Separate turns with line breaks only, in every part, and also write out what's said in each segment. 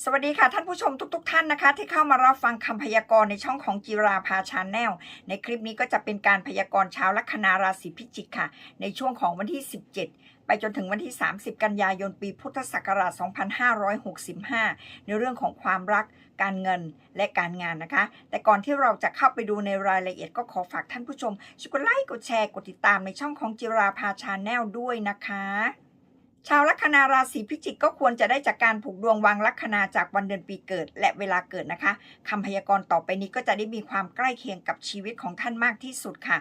สวัสดีค่ะท่านผู้ชมทุกๆท่านนะคะ ที่เข้ามารับฟังคำพยากรณ์ในช่องของจิราภาชาแนลในคลิปนี้ก็จะเป็นการพยากรณ์ชาวลัคนาราศีพิจิกค่ะ ในช่วงของวันที่ 17 ไปจนถึงวันที่ 30 กันยายนปีพุทธศักราช 2565 ในเรื่องของความรักการเงินและการงานนะคะ แต่ก่อนที่เราจะเข้าไปดูในรายละเอียดก็ขอฝากท่านผู้ชมช่วยกดไลค์กดแชร์กดติดตามในช่องของจิราภาชาแนลด้วยนะคะ ชาวลัคนาราศีพิจิกก็ควรจะได้จากการผูกดวงวางลัคนาจากวันเดือนปีเกิด และเวลาเกิดนะคะคำพยากรณ์ต่อไปนี้ก็จะได้มีความใกล้เคียงกับชีวิตของท่านมากที่สุดค่ะ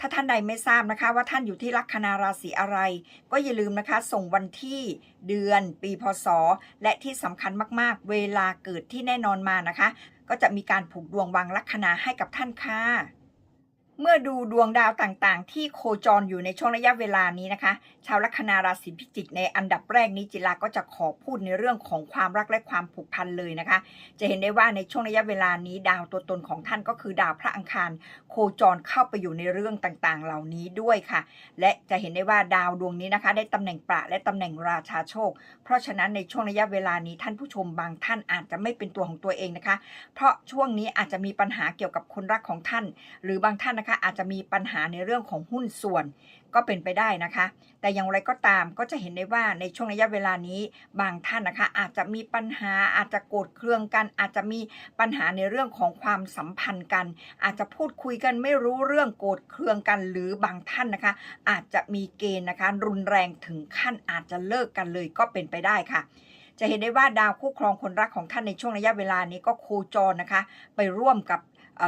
ถ้าท่านใดไม่ทราบนะคะ ว่าท่านอยู่ที่ลัคนาราศีอะไร ก็อย่าลืมนะคะ ส่งวันที่เดือน ปีพศ และที่สำคัญมากๆ เวลาเกิดที่แน่นอนมานะคะ ก็จะมีการผูกดวงวางลัคนาให้กับท่านค่ะ เมื่อดูดวงดาวต่างๆ ที่โคจรอยู่ในช่วงระยะเวลานี้นะคะ ชาวลัคนาราศีพิจิกในอันดับแรกนี้จิลาก็จะขอพูดในเรื่องของความรักและความผูกพันเลยนะคะ จะเห็นได้ว่าในช่วงระยะเวลานี้ดาวตัวตนของท่านก็คือดาวพระอังคาร โคจรเข้าไปอยู่ในเรื่องต่างๆ เหล่านี้ด้วยค่ะ และจะเห็นได้ว่าดาวดวงนี้นะคะ ได้ตำแหน่งประและตำแหน่งราชาโชค เพราะฉะนั้นในช่วงระยะเวลานี้ท่านผู้ชมบางท่านอาจจะไม่เป็นตัวของตัวเองนะคะ เพราะช่วงนี้อาจจะมีปัญหาเกี่ยวกับคนรักของท่าน หรือบางท่านนะคะ อาจจะมีปัญหาในเรื่องของหุ้นส่วนก็เป็นไปได้นะคะ แต่อย่างไรก็ตามก็จะเห็นได้ว่าในช่วงระยะเวลานี้บางท่านนะคะ อาจจะมีปัญหาอาจจะโกรธเคืองกัน อาจจะมีปัญหาในเรื่องของความสัมพันธ์กัน อาจจะพูดคุยกันไม่รู้เรื่องโกรธเคืองกัน หรือบางท่านนะคะ อาจจะมีเกณฑ์นะคะ รุนแรงถึงขั้นอาจจะเลิกกันเลยก็เป็นไปได้ค่ะจะเห็นได้ว่าดาวคู่ครองคนรักของท่านในช่วงระยะเวลานี้ก็โคจรนะคะ ไปร่วมกับ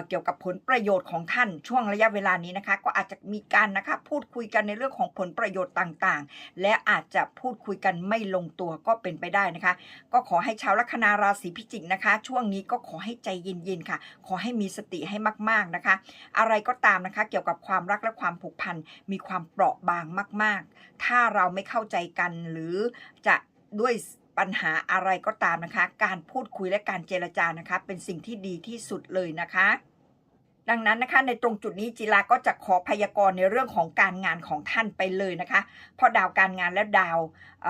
เกี่ยวกับผลประโยชน์ของท่านช่วงระยะเวลานี้นะคะ ก็อาจจะมีการนะคะพูดคุยกันในเรื่องของผลประโยชน์ต่างๆ และอาจจะพูดคุยกันไม่ลงตัวก็เป็นไปได้นะคะ ก็ขอให้ชาวลัคนาราศีพิจิกนะคะ ช่วงนี้ก็ขอให้ใจเย็นๆค่ะ ขอให้มีสติให้มากๆนะคะ อะไรก็ตามนะคะ เกี่ยวกับความรักและความผูกพันมีความเปราะบางมาก ๆ ถ้าเราไม่เข้าใจกันหรือจะด้วย ปัญหาอะไรก็ตามนะคะ การพูดคุยและการเจรจานะคะ เป็นสิ่งที่ดีที่สุดเลยนะคะ ดังนั้นนะคะในตรงจุดนี้จิลาก็จะขอพยากรณ์ในเรื่องของการงานของท่านไปเลยนะคะเพราะดาวการงานและดาวเ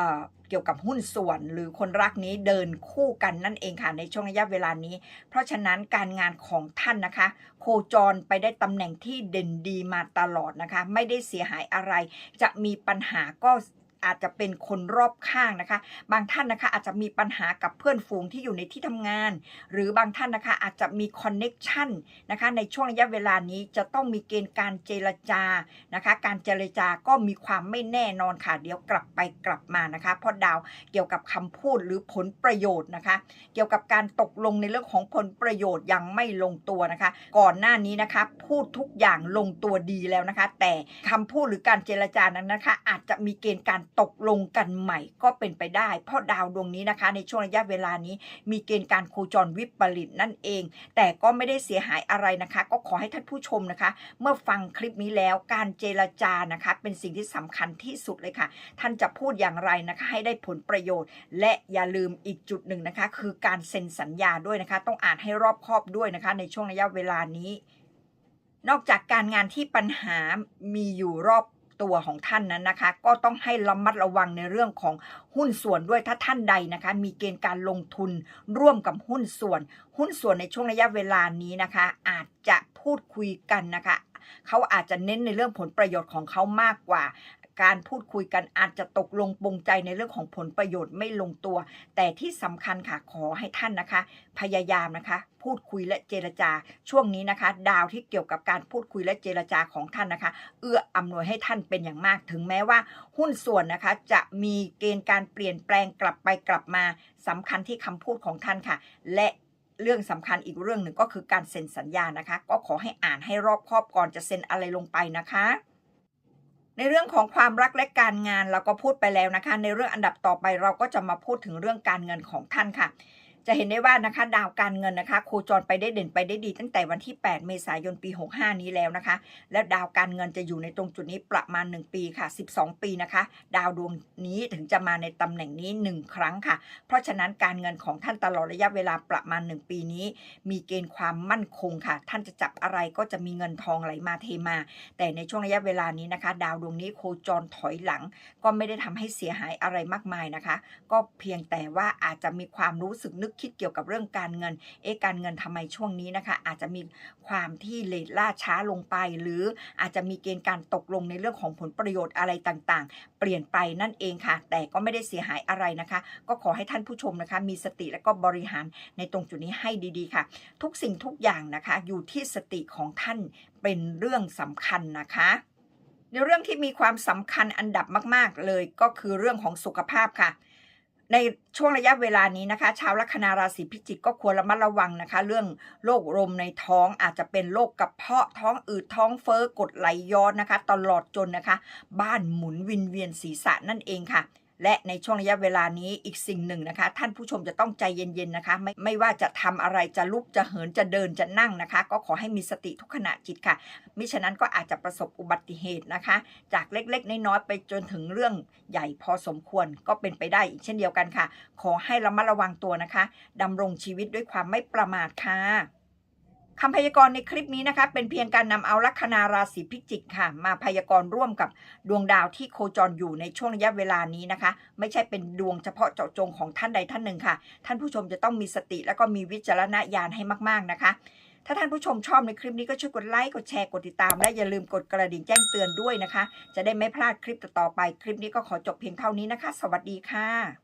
เกี่ยวกับหุ้นส่วนหรือคนรักนี้เดินคู่กันนั่นเองค่ะในช่วงระยะเวลานี้ เพราะฉะนั้นการงานของท่านนะคะ โคจรไปได้ตำแหน่งที่เด่นดีมาตลอดนะคะ ไม่ได้เสียหายอะไร จะมีปัญหาก็ อาจจะเป็นคนรอบข้างนะคะ บางท่านนะคะอาจจะมีปัญหากับเพื่อนฝูงที่อยู่ในที่ทำงาน หรือบางท่านนะคะอาจจะมีคอนเน็กชันนะคะในช่วงระยะเวลานี้จะต้องมีเกณฑ์การเจรจานะคะ การเจรจาก็มีความไม่แน่นอนค่ะ เดี๋ยวกลับไปกลับมานะคะ เพราะดาวเกี่ยวกับคำพูดหรือผลประโยชน์นะคะ เกี่ยวกับการตกลงในเรื่องของผลประโยชน์ยังไม่ลงตัวนะคะ ก่อนหน้านี้นะคะ พูดทุกอย่างลงตัวดีแล้วนะคะ แต่คำพูดหรือการเจรจานั้นนะคะ อาจจะมีเกณฑ์การตกลงกันใหม่ก็เป็นไปได้ เพราะดาวดวงนี้นะคะ ในช่วงระยะเวลานี้ มีเกณฑ์การโคจรวิปริตนั่นเอง แต่ก็ไม่ได้เสียหายอะไรนะคะ ก็ขอให้ท่านผู้ชมนะคะ เมื่อฟังคลิปนี้แล้วการเจรจานะคะ เป็นสิ่งที่สำคัญที่สุดเลยค่ะ ท่านจะพูดอย่างไรนะคะ ให้ได้ผลประโยชน์ และอย่าลืมอีกจุดหนึ่งนะคะ คือการเซ็นสัญญาด้วยนะคะ ต้องอ่านให้รอบคอบด้วยนะคะ ในช่วงระยะเวลานี้ นอกจากการงานที่ปัญหามีอยู่รอบ ตัวของท่านนั้นนะคะ ก็ต้องให้ระมัดระวังในเรื่องของหุ้นส่วนด้วยถ้าท่านใดนะคะ มีเกณฑ์การลงทุนร่วมกับหุ้นส่วน หุ้นส่วนในช่วงระยะเวลานี้นะคะ อาจจะพูดคุยกันนะคะเขาอาจจะเน้นในเรื่องผลประโยชน์ของเขามากกว่า การพูดคุยกันอาจจะตกลงปรงใจในเรื่องของผลประโยชน์ไม่ลงตัว แต่ที่สำคัญค่ะขอให้ท่านนะคะ พยายามนะคะ พูดคุยและเจรจา ช่วงนี้นะคะ ดาวที่เกี่ยวกับการพูดคุยและเจรจาของท่านนะคะ เอื้ออำนวยให้ท่านเป็นอย่างมาก ถึงแม้ว่าหุ้นส่วนนะคะ จะมีเกณฑ์การเปลี่ยนแปลงกลับไปกลับมาสำคัญที่คำพูดของท่านค่ะ และเรื่องสำคัญอีกเรื่องหนึ่งก็คือการเซ็นสัญญานะคะ ก็ขอให้อ่านให้รอบคอบก่อนจะเซ็นอะไรลงไปนะคะ ในเรื่องของความรักและการงานเราก็พูดไปแล้วนะคะ ในเรื่องอันดับต่อไปเราก็จะมาพูดถึงเรื่องการเงินของท่านค่ะ จะเห็นได้ว่านะคะดาวการเงินนะคะ โคจรไปได้เด่นไปได้ดี ตั้งแต่วันที่ 8 เมษายนปี 65 นี้แล้วนะคะ และดาวการเงินจะอยู่ในตรงจุดนี้ประมาณ 1 ปีค่ะ 12 ปีนะคะ ดาวดวงนี้ถึงจะมาในตำแหน่งนี้ 1 ครั้งค่ะ เพราะฉะนั้นการเงินของท่านตลอดระยะเวลาประมาณ 1 ปีนี้ มีเกณฑ์ความมั่นคงค่ะ ท่านจะจับอะไรก็จะมีเงินทองไหลมาเทมา แต่ในช่วงระยะเวลานี้นะคะ ดาวดวงนี้โคจรถอยหลัง ก็ไม่ได้ทำให้เสียหายอะไรมากมายนะคะ ก็เพียงแต่ว่าอาจจะมีความรู้สึกนึกคิดเกี่ยวกับเรื่องการเงิน เอ๊ะการเงินทำไมช่วงนี้นะคะ อาจจะมีความที่เลทล่าช้าลงไป หรืออาจจะมีเกณฑ์การตกลงในเรื่องของผลประโยชน์อะไรต่างๆ เปลี่ยนไปนั่นเองค่ะ แต่ก็ไม่ได้เสียหายอะไรนะคะ ก็ขอให้ท่านผู้ชมนะคะ มีสติและก็บริหารในตรงจุดนี้ให้ดีๆค่ะ ทุกสิ่งทุกอย่างนะคะ อยู่ที่สติของท่านเป็นเรื่องสำคัญนะคะในเรื่องที่มีความสำคัญอันดับมาก ๆ เลยก็คือเรื่องของสุขภาพค่ะ ในช่วงระยะเวลานี้นะคะชาวลัคนาราศีพิจิกก็ควรระมัดระวังนะคะ เรื่องโรคลมในท้องอาจจะเป็นโรคกระเพาะท้องอืดท้องเฟ้อกดไหลย้อนนะคะ ตลอดจนนะคะ บ้านหมุนวินเวียนศีรษะนั่นเองค่ะ และในช่วงระยะเวลานี้อีกสิ่งหนึ่งนะคะ ท่านผู้ชมจะต้องใจเย็นๆนะคะ ไม่ไม่ว่าจะทำอะไรจะลุกจะเหินจะเดินจะนั่งนะคะ ก็ขอให้มีสติทุกขณะจิตค่ะ มิฉะนั้นก็อาจจะประสบอุบัติเหตุนะคะ จากเล็กๆน้อยๆไปจนถึงเรื่องใหญ่พอสมควรก็เป็นไปได้อีกเช่นเดียวกันค่ะ ขอให้ระมัดระวังตัวนะคะดำรงชีวิตด้วยความไม่ประมาทค่ะ คำพยากรณ์ในคลิปนี้นะคะ เป็นเพียงการนำเอาลัคนาราศีพิจิกค่ะ มาพยากรณ์ร่วมกับดวงดาวที่โคจรอยู่ในช่วงระยะเวลานี้นะคะ ไม่ใช่เป็นดวงเฉพาะเจาะจงของท่านใดท่านหนึ่งค่ะ ท่านผู้ชมจะต้องมีสติและก็มีวิจารณญาณให้มาก ๆนะคะ ถ้าท่านผู้ชมชอบในคลิปนี้ก็ช่วยกดไลค์กดแชร์กดติดตาม และอย่าลืมกดกระดิ่งแจ้งเตือนด้วยนะคะ จะได้ไม่พลาดคลิปต่อๆไปคลิปนี้ก็ขอจบเพียงเท่านี้นะคะ สวัสดีค่ะ